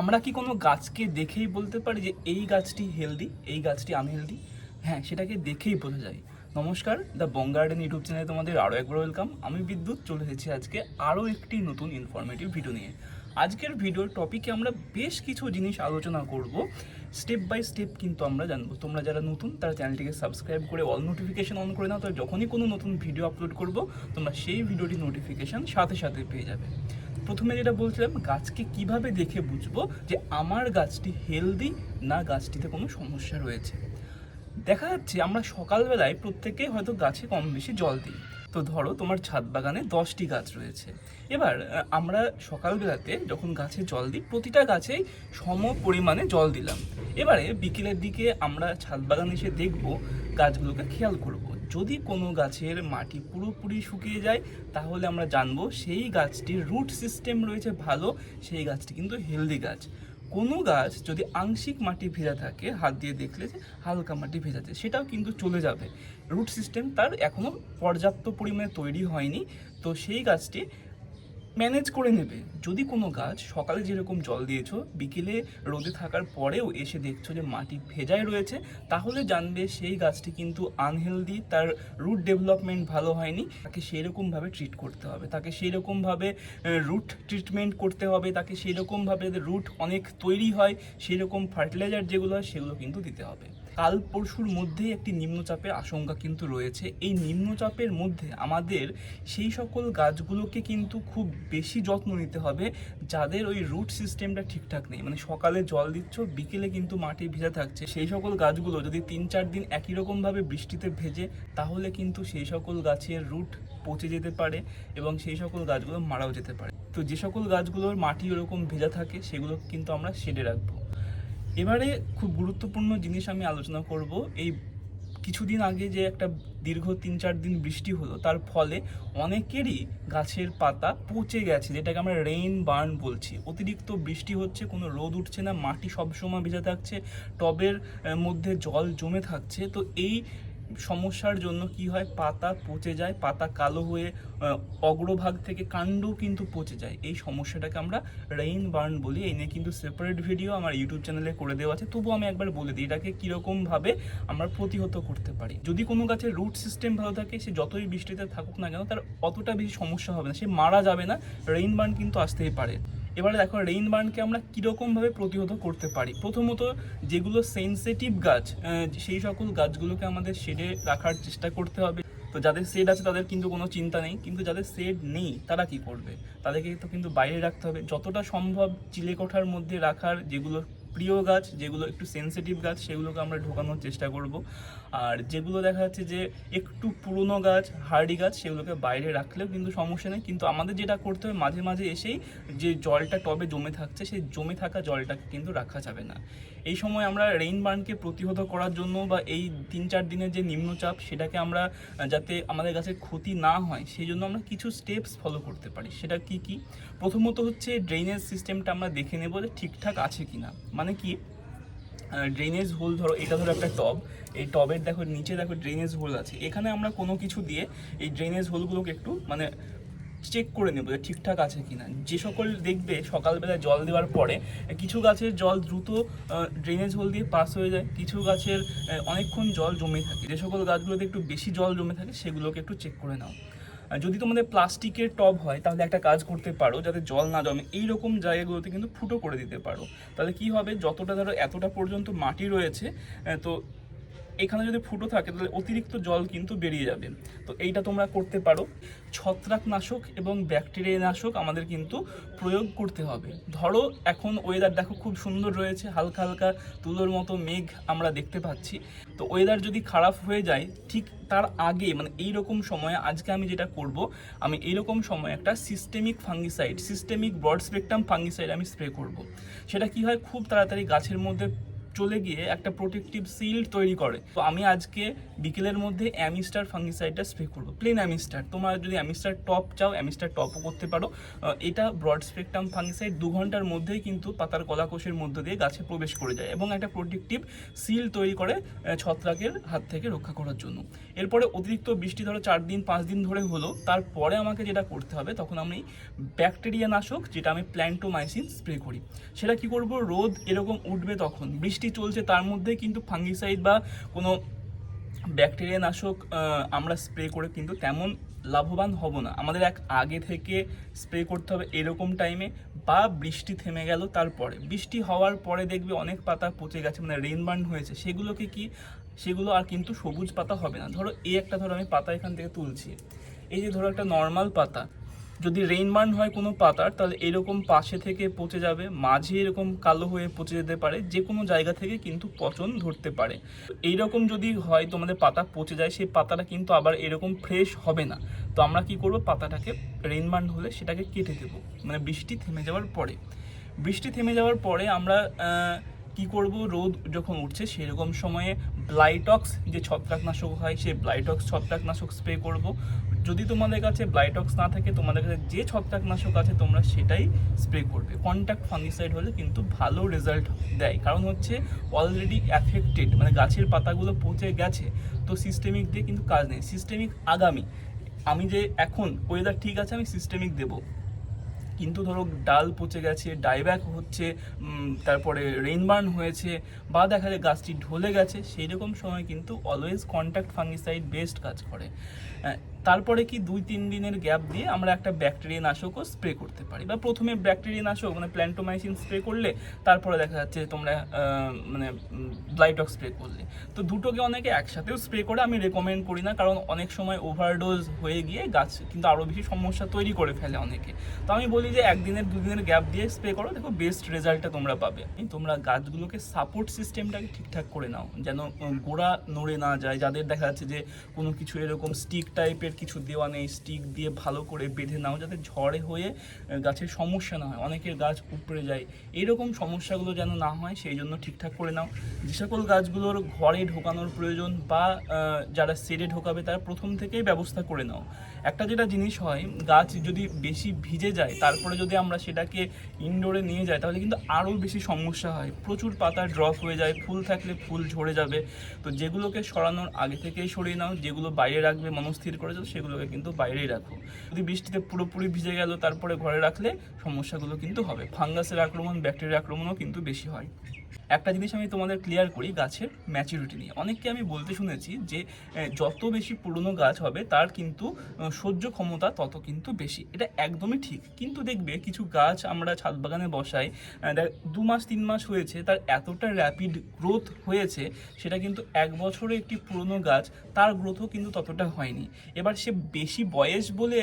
আমরা কি কোনো গাছকে দেখেই বলতে পারি যে এই গাছটি হেলদি এই গাছটি আনহেলদি হ্যাঁ সেটাকে দেখেই বোঝা যায়। নমস্কার, দ্য বং গার্ডেন ইউটিউব চ্যানেলে তোমাদের আরও একবার ওয়েলকাম আমি বিদ্যুৎ, চলে এসেছি আজকে আরও একটি নতুন ইনফরমেটিভ ভিডিও নিয়ে। আজকের ভিডিওর টপিকে আমরা বেশ কিছু জিনিস আলোচনা করব। স্টেপ বাই স্টেপ কিন্তু আমরা জানব। তোমরা যারা নতুন, তারা চ্যানেলটিকে সাবস্ক্রাইব করে অল নোটিফিকেশন অন করে নাও। তো যখনই কোনো নতুন ভিডিও আপলোড করব, তোমরা সেই ভিডিওটি নোটিফিকেশন সাথে সাথে পেয়ে যাবে। প্রথমে যেটা বলছিলাম, গাছকে কীভাবে দেখে বুঝব যে আমার গাছটি হেলদি না গাছটিতে কোনো সমস্যা রয়েছে? দেখা যাচ্ছে আমরা সকালবেলায় প্রত্যেকে হয়তো গাছে কম বেশি জল দিই। তো ধরো তোমার ছাদ বাগানে দশটি গাছ রয়েছে। এবার আমরা সকালবেলাতে যখন গাছে জল দিই, প্রতিটা গাছেই সম পরিমাণে জল দিলাম। এবারে বিকেলের দিকে আমরা ছাদ বাগানে এসে দেখব গাছগুলোকে খেয়াল করব। যদি কোনো গাছের মাটি পুরোপুরি শুকিয়ে যায়, তাহলে আমরা জানব সেই গাছটির রুট সিস্টেম রয়েছে ভালো, সেই গাছটি কিন্তু হেলদি গাছ। কোনো গাছ যদি আংশিক মাটি ভেজা থাকে, হাত দিয়ে দেখলে যে হালকা মাটি ভেজাতে সেটাও কিন্তু চলে যাবে। রুট সিস্টেম তার এখনও পর্যাপ্ত পরিমাণে তৈরি হয়নি, তো সেই গাছটি ম্যানেজ করে নেবে। যদি কোনো গাছ সকালে যেরকম জল দিয়েছ, বিকেলে রোদে থাকার পরেও এসে দেখছ যে মাটি ভেজায় রয়েছে, তাহলে জানবে সেই গাছটি কিন্তু আনহেলদি তার রুট ডেভেলপমেন্ট ভালো হয়নি। তাকে সেই রকমভাবে ট্রিট করতে হবে। তাকে সেই রকমভাবে রুট ট্রিটমেন্ট করতে হবে। তাকে সেই রকমভাবে রুট অনেক তৈরি হয় সেই রকম ফার্টিলাইজার যেগুলো হয়, সেগুলো কিন্তু দিতে হবে। কাল পরশুর মধ্যেই একটি নিম্নচাপের আশঙ্কা কিন্তু রয়েছে। এই নিম্নচাপের মধ্যে আমাদের সেই সকল গাছগুলোকে কিন্তু খুব বেশি যত্ন নিতে হবে, যাদের ওই রুট সিস্টেমটা ঠিকঠাক নেই। মানে সকালে জল দিচ্ছ, বিকেলে কিন্তু মাটি ভিজা থাকছে। সেই সকল গাছগুলো যদি তিন চার দিন একই রকমভাবে বৃষ্টিতে ভেজে, তাহলে কিন্তু সেই সকল গাছের রুট পচে যেতে পারে এবং সেই সকল গাছগুলো মারাও যেতে পারে। তো যে সকল গাছগুলোর মাটি ওরকম ভেজা থাকে সেগুলো কিন্তু আমরা শেডে রাখব। এবারে খুব গুরুত্বপূর্ণ জিনিস আমি আলোচনা করব। এই কিছুদিন আগে যে একটা দীর্ঘ তিন চার দিন বৃষ্টি হলো, তার ফলে অনেকেরই গাছের পাতা পচে গেছে, যেটাকে আমরা রেইন বার্ন বলছি। অতিরিক্ত বৃষ্টি হচ্ছে, কোনো রোদ উঠছে না, মাটি সবসময় ভেজা থাকছে, টবের মধ্যে জল জমে থাকছে। তো এই সমস্যার জন্য কি হয়? পাতা পচে যায়, পাতা কালো হয়ে অগ্রভাগ থেকে কাণ্ড কিন্তু পচে যায়। এই সমস্যাটাকে আমরা রেইন বার্ন বলি। এই নিয়ে কিন্তু সেপারেট ভিডিও আমার ইউটিউব চ্যানেলে করে দেওয়া আছে। তবুও আমি একবার বলে দিই, এটাকে কীরকমভাবে আমরা প্রতিহত করতে পারি। যদি কোনো গাছের রুট সিস্টেম ভালো থাকে, সে যতই বৃষ্টিতে থাকুক না কেন, তার অতটা বেশি সমস্যা হবে না। সে মারা যাবে না। রেইন বার্ন কিন্তু আসতেই পারে। এবারে দেখো রেইন বার্নকে আমরা কীরকমভাবে প্রতিহত করতে পারি? প্রথমত যেগুলো সেন্সিটিভ গাছ সেই সকল গাছগুলোকে আমাদের শেডে রাখার চেষ্টা করতে হবে। তো যাদের সেড আছে তাদের কিন্তু কোনো চিন্তা নেই, কিন্তু যাদের সেড নেই তারা কি করবে? তাদেরকে তো কিন্তু বাইরে রাখতে হবে। যতটা সম্ভব চিলেকোঠার মধ্যে রাখার যেগুলো প্রিয় গাছ, যেগুলো একটু সেনসিটিভ গাছ, সেগুলোকে আমরা ঢোকানোর চেষ্টা করব। আর যেগুলো দেখা যাচ্ছে যে একটু পুরনো গাছ হার্ডি গাছ, সেগুলোকে বাইরে রাখলেও কিন্তু সমস্যা নেই। কিন্তু আমাদের যেটা করতে হবে, মাঝে মাঝে এসেই যে জলটা টবে জমে থাকছে, সেই জমে থাকা জলটাকে কিন্তু রাখা যাবে না। এই সময় আমরা রেইন বার্নকে প্রতিহত করার জন্য বা এই তিন চার দিনের যে নিম্নচাপ, সেটাকে আমরা যাতে আমাদের গাছের ক্ষতি না হয়, সেই জন্য আমরা কিছু স্টেপস ফলো করতে পারি। সেটা কি কি? প্রথমত হচ্ছে ড্রেনেজ সিস্টেমটা আমরা দেখে নেব যে ঠিকঠাক আছে কিনা। মানে কি ড্রেনেজ হোল ধরো, এটা ধরো একটা টব। এই টবের দেখো, নিচে দেখো ড্রেনেজ হোল আছে। এখানে আমরা কোনো কিছু দিয়ে এই ড্রেনেজ হোলগুলোকে একটু মানে চেক করে নেব যে ঠিকঠাক আছে কি না যে সকল দেখবে সকালবেলা জল দেওয়ার পরে, কিছু গাছের জল দ্রুত ড্রেনেজ হোল দিয়ে পাস হয়ে যায়। কিছু গাছের অনেকক্ষণ জল জমে থাকে। যে সকল গাছগুলোতে একটু বেশি জল জমে থাকে, সেগুলোকে একটু চেক করে নাও। যদি তোমাদের প্লাস্টিকের টব হয়, তাহলে একটা কাজ করতে পারো, যাতে জল না জমে। এই রকম জায়গাগুলোতে কিন্তু ফুটো করে দিতে পারো। তাহলে কি হবে? যতটা ধরো এতটা পর্যন্ত মাটি রয়েছে তো এখানে যদি ফুটো থাকে, তাহলে অতিরিক্ত জল কিন্তু বেরিয়ে যাবে। তো এইটা তোমরা করতে পারো। ছত্রাকনাশক এবং ব্যাকটেরিয়া নাশক আমাদের কিন্তু প্রয়োগ করতে হবে। ধরো, এখন ওয়েদার দেখো খুব সুন্দর রয়েছে, হালকা হালকা তুলোর মতো মেঘ আমরা দেখতে পাচ্ছি। তো ওয়েদার যদি খারাপ হয়ে যায়, ঠিক তার আগে মানে এই রকম সময়ে, আজকে আমি যেটা করব, আমি এই রকম সময় একটা systemic fungicide systemic broad spectrum fungicide আমি স্প্রে করব। সেটা কি হয়? খুব তাড়াতাড়ি গাছের মধ্যে চলে গিয়ে একটা প্রোটেক্টিভ সিল্ড তৈরি করে। তো আমি আজকে বিকেলের মধ্যে অ্যামিস্টার ফাঙ্গিসাইডটা স্প্রে করব। Plain Amistar. তোমরা যদি অ্যামিস্টার টপ চাও, অ্যামিস্টার টপও করতে পারো। এটা ব্রড স্পেকট্রাম ফাঙ্গিসাইড দু ঘণ্টার মধ্যেই কিন্তু পাতার কলাকোষের মধ্য দিয়ে গাছে প্রবেশ করে যায় এবং একটা প্রোটেক্টিভ সিল তৈরি করে ছত্রাকের হাত থেকে রক্ষা করার জন্য। এরপরে অতিরিক্ত বৃষ্টি ধরো চার দিন, পাঁচ দিন ধরে হলো। তারপরে আমাকে যেটা করতে হবে, তখন আমি ব্যাকটেরিয়া নাশক, যেটা আমি প্ল্যান্টোমাইসিন স্প্রে করি। সেটা কি করব? রোদ এরকম উঠবে তখন। বৃষ্টি চলছে, তার মধ্যে কিন্তু ফাঙ্গিসাইড বা কোনো ব্যাকটেরিয়া নাশক আমরা স্প্রে করে কিন্তু তেমন লাভবান হব না। আমাদের এক আগে থেকে স্প্রে করতে হবে এরকম টাইমে বা বৃষ্টি থেমে গেল তারপরে। বৃষ্টি হওয়ার পরে দেখবে অনেক পাতা পচে গেছে মানে রেনবার্ন হয়েছে। সেগুলোকে কি, সেগুলো আর কিন্তু সবুজ পাতা হবে না। ধরো এই একটা ধরো আমি পাতা এখান থেকে তুলছি। এই যে ধরো একটা নর্মাল পাতা যদি রেইনবার্ন হয় কোনো পাতার, তাহলে এরকম পাশে থেকে পচে যাবে, মাঝে এরকম কালো হয়ে পচে যেতে পারে যে কোনো জায়গা থেকে কিন্তু পচন ধরতে পারে। এইরকম যদি হয় তোমাদের পাতা পচে যায়, সেই পাতাটা কিন্তু আবার এরকম ফ্রেশ হবে না। তো আমরা কি করব? পাতাটাকে রেইনবার্ন হলে সেটাকে কেটে দেবো। মানে বৃষ্টি থেমে যাওয়ার পরে। বৃষ্টি থেমে যাওয়ার পরে আমরা কি করব? রোদ যখন উঠছে, সেরকম সময়ে ব্লাইটক্স যে ছত্রাকনাশক হয়, সেই ব্লাইটক্স ছত্রাকনাশক স্প্রে করব। যদি তোমাদের কাছে ব্লাইটক্স না থাকে, তোমাদের কাছে যে ছত্রাকনাশক আছে, তোমরা সেটাই স্প্রে করবে। কন্ট্যাক্ট ফাঙ্গিসাইড হলে কিন্তু ভালো রেজাল্ট দেয়। কারণ হচ্ছে অলরেডি অ্যাফেক্টেড মানে গাছের পাতাগুলো পচে গেছে, তো সিস্টেমিক দিয়ে কিন্তু কাজ নেই। সিস্টেমিক আগামী। আমি যে এখন ওয়েদার ঠিক আছে, আমি সিস্টেমিক দেবো। কিন্তু ধরো ডাল পচে গেছে ডাইব্যাক হচ্ছে তারপরে রেইনবার্ন হয়েছে, বা দেখা যায় গাছটি ঢলে গেছে সেই রকম সময় কিন্তু অলওয়েজ কন্ট্যাক্ট ফাঙ্গিসাইড বেস্ট কাজ করে। তারপরে কি দুই, তিন দিনের গ্যাপ দিয়ে আমরা একটা ব্যাকটেরিয়া নাশকও স্প্রে করতে পারি। বা প্রথমে ব্যাকটেরিয়া নাশক মানে প্ল্যান্টোমাইসিন স্প্রে করলে তারপরে দেখা যাচ্ছে তোমরা মানে ব্লাইটক স্প্রে করলে। তো দুটোকে অনেকে একসাথেও স্প্রে করে আমি রেকমেন্ড করি না, কারণ অনেক সময় ওভারডোজ হয়ে গিয়ে গাছ কিন্তু আরও বেশি সমস্যা তৈরি করে ফেলে অনেকে। তো আমি বলি যে একদিনের, দুদিনের গ্যাপ দিয়ে স্প্রে করো, দেখো বেস্ট রেজাল্টটা তোমরা পাবে। তোমরা গাছগুলোকে সাপোর্ট সিস্টেমটাকে ঠিকঠাক করে নাও, যেন গোড়া নড়ে না যায়। যাদের দেখা যাচ্ছে যে কোনো কিছু এরকম স্টিক টাইপের কিছু দেওয়া নেই স্টিক দিয়ে ভালো করে বেঁধে নাও যাতে ঝড়ে হয়ে গাছের সমস্যা না হয়, অনেকের গাছ উপড়ে যায়। এইরকম সমস্যাগুলো যেন না হয়, সেই জন্য ঠিকঠাক করে নাও। যে সকল গাছগুলোর ঘরে ঢোকানোর প্রয়োজন বা যারা সেরে ঢোকাবে, তারা প্রথম থেকেই ব্যবস্থা করে নাও। একটা যেটা জিনিস হয়, গাছ যদি বেশি ভিজে যায়, তারপরে যদি আমরা সেটাকে ইনডোরে নিয়ে যাই, তাহলে কিন্তু আরও বেশি সমস্যা হয়। প্রচুর পাতা ড্রপ হয়ে যায়, ফুল থাকলে ফুল ঝরে যাবে। তো যেগুলোকে সরানোর আগে থেকেই সরিয়ে নাও, যেগুলো বাইরে রাখবে মনস্থির করেছ সেগুলোকে কিন্তু বাইরেই রাখো। যদি বৃষ্টিতে পুরোপুরি ভিজে গেল, তারপরে ঘরে রাখলে সমস্যাগুলো কিন্তু হবে। ফাঙ্গাসের আক্রমণ ব্যাকটেরিয়া আক্রমণও কিন্তু বেশি হয়। একটা জিনিস আমি তোমাদের ক্লিয়ার করি, গাছের ম্যাচুরিটি নিয়ে। অনেককে আমি বলতে শুনেছি যে যত বেশি পুরনো গাছ হবে, তার কিন্তু সহ্য ক্ষমতা তত কিন্তু বেশি। এটা একদমই ঠিক। কিন্তু দেখবে, কিছু গাছ আমরা ছাদ বাগানে বসাই দু মাস, তিন মাস হয়েছে, তার এতটা র্যাপিড গ্রোথ হয়েছে, সেটা কিন্তু এক বছরে একটি পুরনো গাছ, তার গ্রোথও কিন্তু ততটা হয়নি। এবার সে বেশি বয়স বলে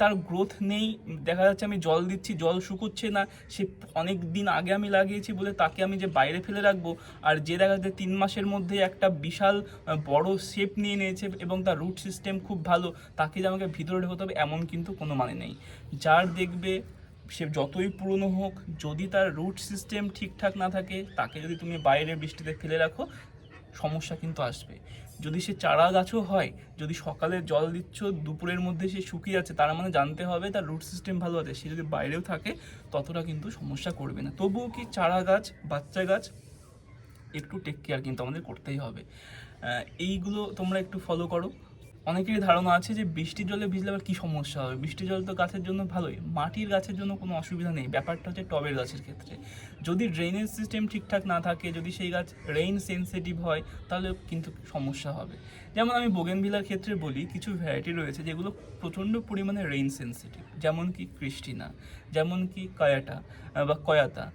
তার গ্রোথ নেই, দেখা যাচ্ছে আমি জল দিচ্ছি, জল শুকোচ্ছে না, সে অনেক দিন আগে আমি লাগিয়েছি বলে তাকে আমি যে বাইরে ফেলে রাখব। আর যে দেখা যাচ্ছে তিন মাসের মধ্যে একটা বিশাল বড় শেপ নিয়ে নিয়েছে এবং তার রুট সিস্টেম খুব ভালো, তাকে যে আমাকে ভিতরে ঢোকাতে হবে এমন কিন্তু কোনো মানে নেই। যার দেখবে, সে যতই পুরনো হোক, যদি তার রুট সিস্টেম ঠিকঠাক না থাকে, তাকে যদি তুমি বাইরে বৃষ্টিতে ফেলে রাখো, সমস্যা কিন্তু আসবে। যদি সে চারা গাছও হয়, যদি সকালে জল দিচ্ছ, দুপুরের মধ্যে সে শুকিয়ে যাচ্ছে তার মানে জানতে হবে তার রুট সিস্টেম ভালো আছে। সে যদি বাইরেও থাকে, ততটা কিন্তু সমস্যা করবে না। তবুও কি চারা গাছ, বাচ্চা গাছ, একটু টেক কেয়ার কিন্তু আমাদের করতেই হবে। এইগুলো তোমরা একটু ফলো করো। অনেকেরই ধারণা আছে যে বৃষ্টির জলে ভিজলে আবার কী সমস্যা হবে? বৃষ্টির জল তো গাছের জন্য ভালোই। মাটির গাছের জন্য কোনো অসুবিধা নেই। ব্যাপারটা হচ্ছে টবের গাছের ক্ষেত্রে। যদি ড্রেনেজ সিস্টেম ঠিকঠাক না থাকে, যদি সেই গাছ রেইন সেন্সিটিভ হয়, তাহলে কিন্তু সমস্যা হবে। যেমন আমি বোগেনভিলার ক্ষেত্রে বলি, কিছু ভ্যারাইটি রয়েছে যেগুলো প্রচণ্ড পরিমাণে রেইন সেন্সিটিভ যেমন কি ক্রিস্টিনা, যেমন কি কয়াটা বা কয়াতা।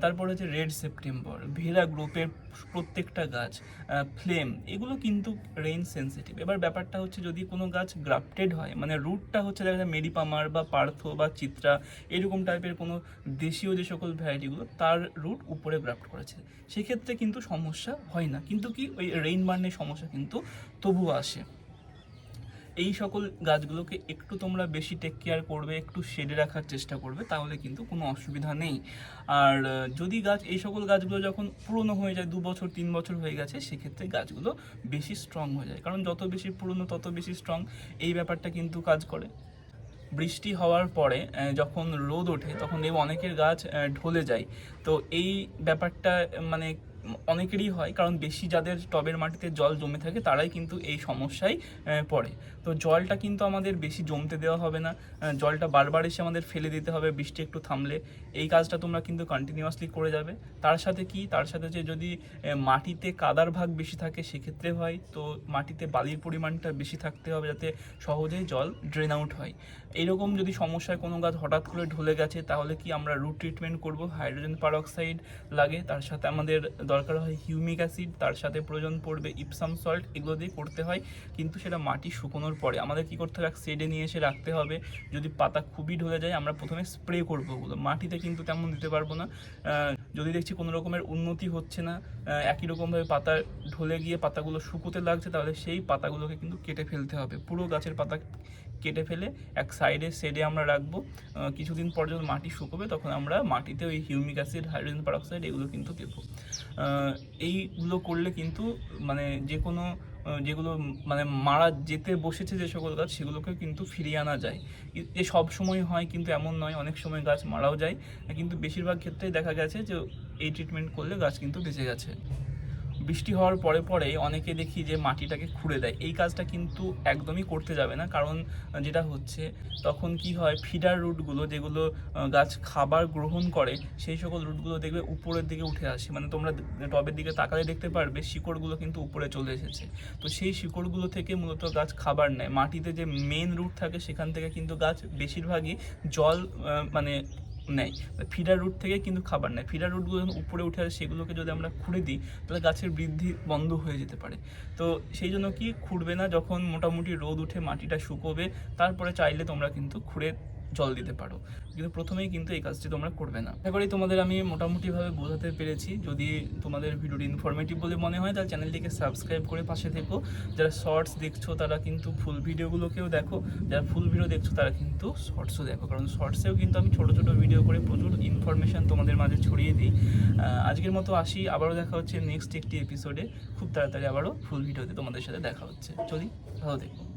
তারপর হচ্ছে রেড সেপ্টেম্বর ভেরা গ্রুপের প্রত্যেকটা গাছ ফ্লেম এগুলো কিন্তু রেইন সেন্সিটিভ এবার ব্যাপারটা হচ্ছে যদি কোনো গাছ গ্রাফটেড হয় মানে রুটটা হচ্ছে দেখা যায় মেরিপামার বা পার্থ বা চিত্রা এরকম টাইপের কোনো দেশীয় যে সকল ভ্যারাইটিগুলো তার রুট উপরে গ্রাফট করেছে। সেক্ষেত্রে কিন্তু সমস্যা হয় না। কিন্তু কি ওই রেইন বার্নের সমস্যা কিন্তু তবুও আসে। এই সকল গাছগুলোকে একটু তোমরা বেশি টেক কেয়ার করবে, একটু শেডে রাখার চেষ্টা করবে, তাহলে কিন্তু কোনো অসুবিধা নেই। আর যদি গাছ, এই সকল গাছগুলো যখন পুরনো হয়ে যায়, দু বছর, তিন বছর হয়ে গেছে, সেক্ষেত্রে গাছগুলো বেশি স্ট্রং হয়ে যায়। কারণ যত বেশি পুরনো, তত বেশি স্ট্রং এই ব্যাপারটা কিন্তু কাজ করে। বৃষ্টি হওয়ার পরে যখন রোদ ওঠে, তখন দেখব অনেকের গাছ ঢলে যায়। তো এই ব্যাপারটা মানে অনেকেরই হয়, কারণ বেশি যাদের টবের মাটিতে জল জমে থাকে তারাই কিন্তু এই সমস্যায় পড়ে। তো জলটা কিন্তু আমাদের বেশি জমতে দেওয়া হবে না জলটা বারবার এসে আমাদের ফেলে দিতে হবে, বৃষ্টি একটু থামলে। এই কাজটা তোমরা কিন্তু কন্টিনিউয়াসলি করে যাবে। তার সাথে কি? তার সাথে যে যদি মাটিতে কাদার ভাগ বেশি থাকে সেক্ষেত্রে হয়, তো মাটিতে বালির পরিমাণটা বেশি থাকতে হবে যাতে সহজেই জল ড্রেন আউট হয়। এইরকম যদি সমস্যায় কোনো গাছ হঠাৎ করে ঢলে গেছে, তাহলে কি আমরা রুট ট্রিটমেন্ট করব? হাইড্রোজেন পারঅক্সাইড লাগে, তার সাথে আমাদের দরকার হয় হিউমিক অ্যাসিড, তার সাথে প্রয়োজন পড়বে ইপসাম সল্ট, এগুলো দিয়ে করতে হয়, কিন্তু সেটা মাটি শুকোনোর পরে। আমাদের কি করতে হবে? সেডে নিয়ে এসে রাখতে হবে। যদি পাতা খুবই ঢলে যায়, আমরা প্রথমে স্প্রে করব ওগুলো। মাটিতে কিন্তু তেমন দিতে পারব না। যদি দেখছি কোনো রকমের উন্নতি হচ্ছে না একই রকমভাবে পাতা ঢলে গিয়ে পাতাগুলো শুকোতে লাগছে, তাহলে সেই পাতাগুলোকে কিন্তু কেটে ফেলতে হবে। পুরো গাছের পাতা কেটে ফেলে এক সাইডে সেডে আমরা রাখব। কিছুদিন পর যখন মাটি শুকোবে, তখন আমরা মাটিতে ওই হিউমিক অ্যাসিড, হাইড্রোজেন পারঅক্সাইড এগুলো কিন্তু দেবো। এইগুলো করলে কিন্তু মানে যে কোনো যেগুলো মানে মারা যেতে বসেছে যে সকল গাছ, সেগুলোকে কিন্তু ফিরিয়ে আনা যায়। এ- সব সময় হয় কিন্তু এমন নয়, অনেক সময় গাছ মারাও যায়। কিন্তু বেশিরভাগ ক্ষেত্রেই দেখা গেছে যে, এই ট্রিটমেন্ট করলে গাছ কিন্তু বেঁচে গেছে। বৃষ্টি হওয়ার পরে পরে অনেকে দেখি যে মাটিটাকে খুঁড়ে দেয়। এই কাজটা কিন্তু একদমই করতে যাবে না। কারণ, যেটা হচ্ছে, তখন কি হয় ফিডার রুটগুলো যেগুলো গাছ খাবার গ্রহণ করে, সেই সকল রুটগুলো দেখবে উপরের দিকে উঠে আসে। মানে তোমরা টবের দিকে তাকালে দেখতে পারবে, শিকড়গুলো কিন্তু উপরে চলে এসেছে। তো সেই শিকড়গুলো থেকে মূলত গাছ খাবার নেয়। মাটিতে যে মেন রুট থাকে, সেখান থেকে কিন্তু গাছ বেশিরভাগই জল মানে নেয়। ফিডার রুট থেকে কিন্তু খাবার নেয়। ফিডার রুটগুলো যখন উপরে উঠে আসে, সেগুলোকে যদি আমরা খুঁড়ে দিই, তাহলে গাছের বৃদ্ধি বন্ধ হয়ে যেতে পারে। তো সেই জন্য কি খুঁড়বে না? যখন মোটামুটি রোদ উঠে মাটিটা শুকোবে, তারপরে চাইলে তোমরা কিন্তু খুঁড়ে জল দিতে পারো। কিন্তু প্রথমেই কিন্তু এই কাজটি তোমরা করবে না। আশা করি তোমাদের আমি মোটামুটিভাবে বোঝাতে পেরেছি। যদি তোমাদের ভিডিওটি ইনফরমেটিভ বলে মনে হয়, তাহলে চ্যানেলটিকে সাবস্ক্রাইব করে পাশে থেকো। যারা শর্টস দেখছ, তারা কিন্তু ফুল ভিডিওগুলোকেও দেখো। যারা ফুল ভিডিও দেখছ, তারা কিন্তু শর্টসও দেখো। কারণ শর্টসেও কিন্তু আমি ছোটো ছোটো ভিডিও করে প্রচুর ইনফরমেশন তোমাদের মাঝে ছড়িয়ে দিই। আজকের মতো আসি। আবারও দেখা হচ্ছে নেক্সট একটি এপিসোডে খুব তাড়াতাড়ি আবারও ফুল ভিডিওতে তোমাদের সাথে দেখা হচ্ছে। চলি, ভালো দেখো